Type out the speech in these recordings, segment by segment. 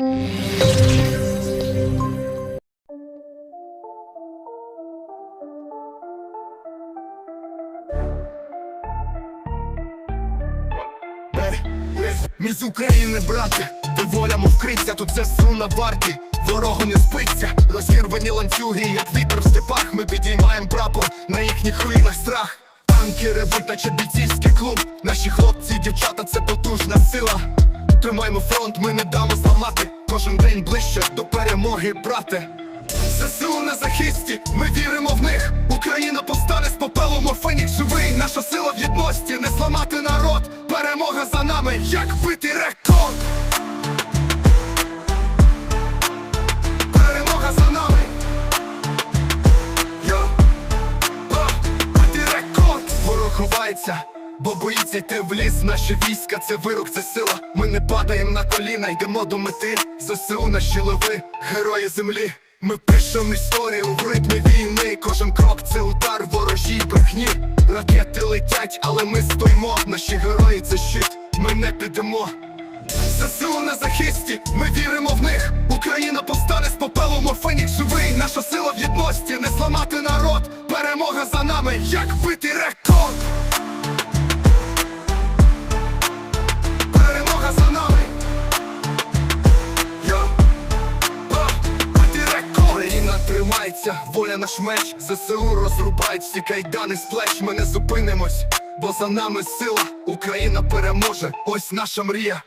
З України, брати, де воля тут все су на варті, ворогу не спиться, розірвані ланцюги, як вітер в степах, ми підіймаємо прапор на їхніх руїнах страх. Танки ревуть, наче бійцівський клуб. Наші хлопці, дівчата, це потужна сила. Тримаємо фронт, ми не дамо зламати. Кожен день ближче до перемоги, брате. ЗСУ на захисті, ми віримо в них. Україна повстане з попелу, морфенік живий. Наша сила в єдності, не зламати народ. Перемога за нами, як бити рекорд. Перемога за нами. Йо. Ворог ховається. Бо боїться йти в ліс, наші війська, це вирок, це сила. Ми не падаємо на коліна, йдемо до мети. ЗСУ наші леви, герої землі. Ми пишемо історію в ритмі війни. Кожен крок це удар ворожій брехні. Ракети летять, але ми стоїмо. Наші герої це щит, ми не підемо. ЗСУ на захисті, ми віримо в них. Україна повстане з попелу, морфенік живий. Наша сила в єдності, не зламати народ. Перемога за нами, як бити рекорд. Україна воля наш меч. ЗСУ розрубають всі кайдани з плеч. Ми не зупинимось, бо за нами сила. Україна переможе. Ось наша мрія.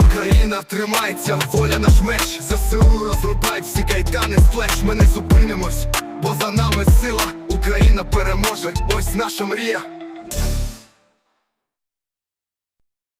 Україна тримається, воля наш меч ЗСУ розрубають всі кайдани з плеч Ми не зупинимось, бо за нами сила Україна переможе, ось наша мрія